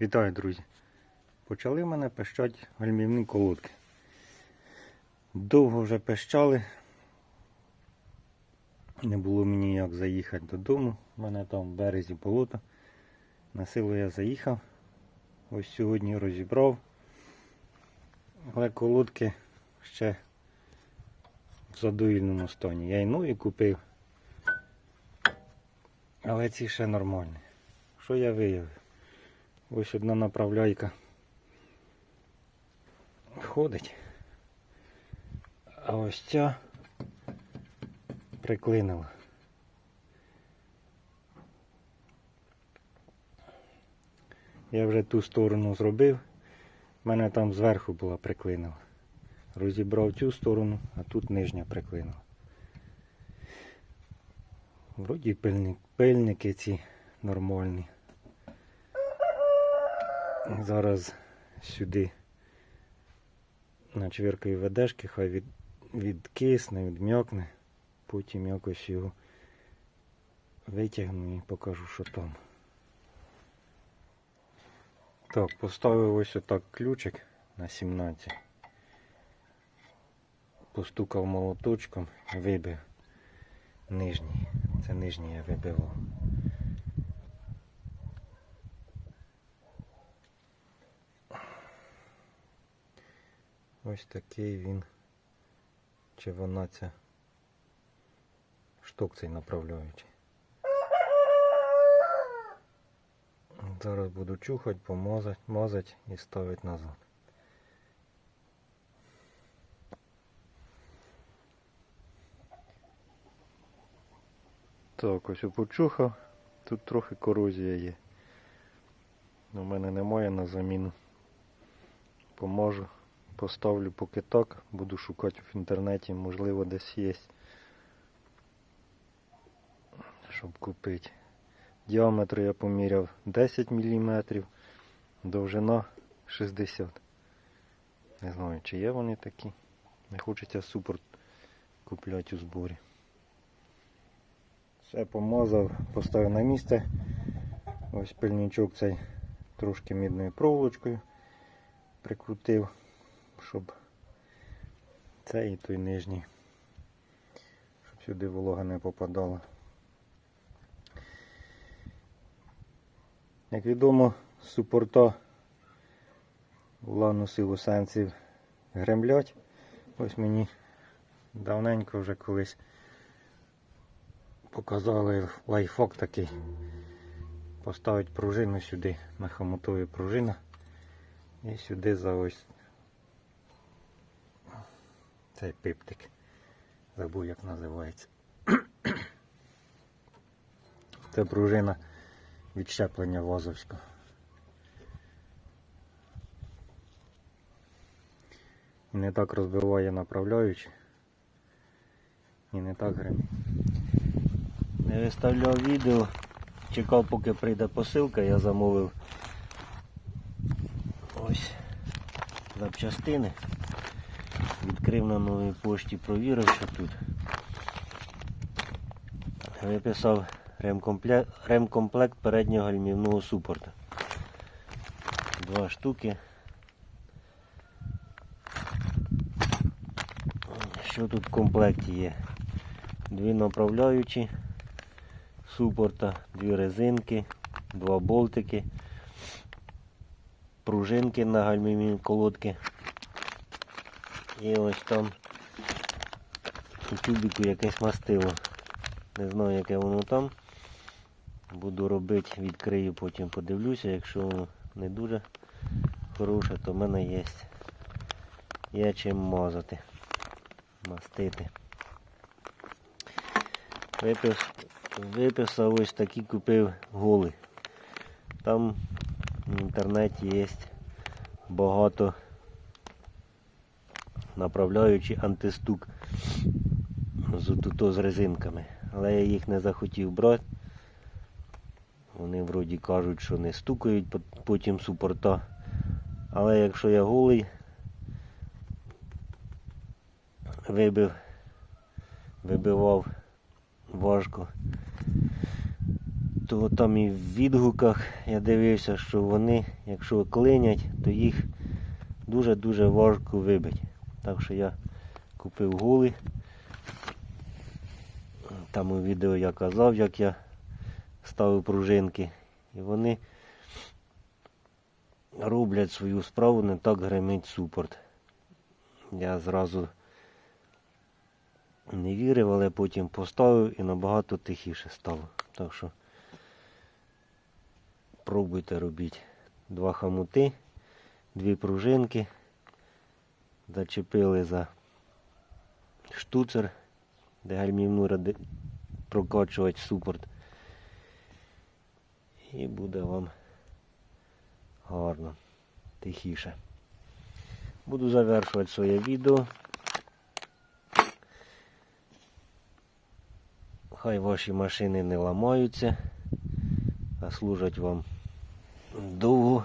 Вітаю, друзі! Почали мене пищати гальмівні колодки. Довго вже пищали. Не було мені як заїхати додому. У мене там в березі болото. На силу я заїхав. Ось сьогодні розібрав. Але колодки ще в задовільному стані. Я й нові купив. Але ці ще нормальні. Що я виявив? Ось одна направляйка ходить. А ось ця приклинила. Я вже ту сторону зробив. У мене там зверху була приклинила. Розібрав цю сторону, а тут нижня приклинила. Вроді пильник, пильники ці нормальні. Зараз сюди на начверкаю ведешки, хай від, відкисне, відм'якне. Потім якось його витягну і покажу, що там. Так, поставив ось отак ключик на 17. Постукав молоточком, вибив нижній. Це нижній я вибивав. Ось такий він. Чи вона ця шток цей направляючий. Зараз буду чухати, помазати, мазати і ставити назад. Так, ось почухав. Тут трохи корозія є. У мене немає на заміну. Поможу. Поставлю поки так, буду шукати в інтернеті, можливо десь є. Щоб купити. Діаметр я поміряв 10 мм, довжина 60 Не знаю, чи є вони такі. Не хочеться супер купляти у зборі. Все помазав, поставив на місце. Ось пильничок цей трошки мідною проволочкою прикрутив, щоб цей і той нижній, щоб сюди волога не попадала. Як відомо, супорта лану силу сенсів гремлять. Ось мені давненько вже колись показали лайфхак такий. Поставити пружину сюди, мехомотові пружина. І сюди за ось цей пиптик. Забув як називається. Це пружина відщеплення вазовського. І не так розбиває направляючи. І не так гримить. Не виставляв відео, чекав поки прийде посилка, я замовив ось запчастини. Відкрив на новій пошті, провірив, що тут. Виписав ремкомплект, переднього гальмівного супорта. Два штуки. Що тут в комплекті є? Дві направляючі супорта, дві резинки, два болтики, пружинки на гальмівні колодки. І ось там у тюбіку якесь мастило. Не знаю, яке воно там. Буду робити, відкрию, потім подивлюся. Якщо воно не дуже хороше, то в мене є. Є чим мазати, мастити. Випис, виписав ось такі купив голи. Там в інтернеті є багато направляючи антистук з, тут з резинками. Але я їх не захотів брати. Вони вроді кажуть, що не стукають потім супорта. Але якщо я голий, вибив, вибивав важко, То там і в відгуках я дивився, що вони, якщо клинять, то їх дуже-дуже важко вибити. Так що я купив гули. Там у відео я казав, як я ставив пружинки. І вони роблять свою справу, не так гримить супорт. Я зразу не вірив, але потім поставив і набагато тихіше стало. Так що пробуйте робіть два хамути, дві пружинки, зачепили за штуцер, де гальмівну ради прокачувати супорт. І буде вам гарно, тихіше. Буду завершувати своє відео. Хай ваші машини не ламаються, а служать вам довго.